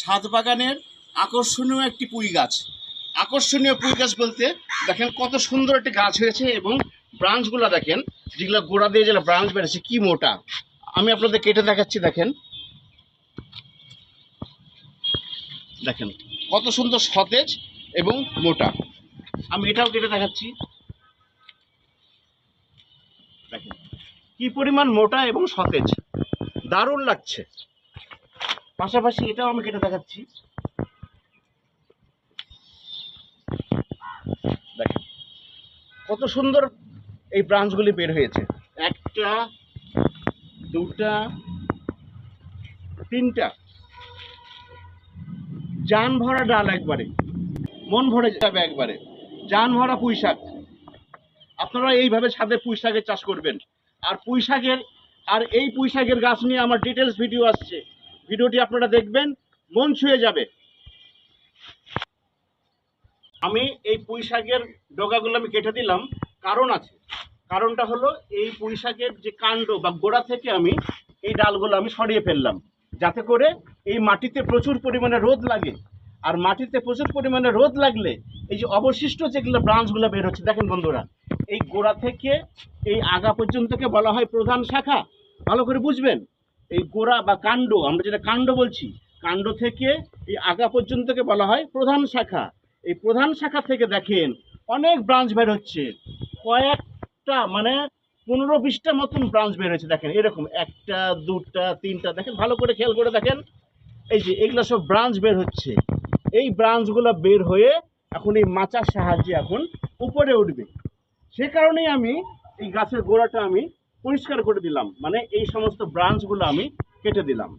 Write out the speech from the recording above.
ছাদ বাগানের আকর্ষণীয় একটি পুঁই গাছ। আকর্ষণীয় পুঁই গাছ বলতে দেখেন কত সুন্দর একটি গাছ হয়েছে এবং ব্রাঞ্চগুলো দেখেন, যেগুলো গোড়া দিয়ে যেগুলো ব্রাঞ্চ বেড়েছে, কি মোটা। আমি আপনাদের কেটে দেখাচ্ছি, দেখেন। দেখেন, কত সুন্দর সতেজ এবং মোটা। আমি এটাও কেটে দেখাচ্ছি। দেখেন, কি পরিমাণ মোটা এবং সতেজ। দারুণ লাগছে। পাশাপাশি এটাও আমি কেটে দেখাচ্ছি। কত সুন্দর এই ব্রাঞ্চগুলি বের হয়েছে। একটা, দুটা, তিনটা। যান ভরা ডাল একবারে, মন ভরে যাবে একবারে। যান ভরা পুঁই শাক আপনারা এইভাবে ছাদে পুঁই শাকের চাষ করবেন। আর পুঁই শাকের আর এই পুঁই শাকের গাছ নিয়ে আমার ডিটেলস ভিডিও আসছে। ভিডিওটি আপনারা দেখবেন, মন ছুঁয়ে যাবে। আমি এই পুঁই শাকের ডগাগুলো আমি কেটে দিলাম। কারণ আছে। কারণটা হলো এই পুঁই শাকের যে কাণ্ড বা গোড়া থেকে আমি এই ডালগুলো আমি সরিয়ে ফেললাম। যাতে করে এই মাটিতে প্রচুর পরিমাণে রোদ লাগে। আর মাটিতে প্রচুর পরিমাণে রোদ লাগলে এই যে অবশিষ্ট যেগুলো ব্রাঞ্চগুলো বের হচ্ছে, দেখেন বন্ধুরা, এই গোড়া থেকে এই আগা পর্যন্তকে বলা হয় প্রধান শাখা। ভালো করে বুঝবেন? এই গোড়া বা কাণ্ড, আমরা যেটা কাণ্ড বলছি, কাণ্ড থেকে এই আগা পর্যন্তকে বলা হয় প্রধান শাখা। এই প্রধান শাখা থেকে দেখেন অনেক ব্রাঞ্চ বের হচ্ছে। কয়েকটা মানে পনেরো বিশটা মতন ব্রাঞ্চ বের হয়েছে, দেখেন, এরকম। একটা, দুটা, তিনটা, দেখেন, ভালো করে খেয়াল করে দেখেন। এই যে, এগুলো সব ব্রাঞ্চ বের হচ্ছে। এই ব্রাঞ্চগুলো বের হয়ে এখন এই মাচার সাহায্যে এখন উপরে উঠবে। সে কারণেই আমি এই গাছের গোড়াটা আমি পরিষ্কার করে দিলাম। মানে এই সমস্ত ব্রাঞ্চগুলো আমি কেটে দিলাম।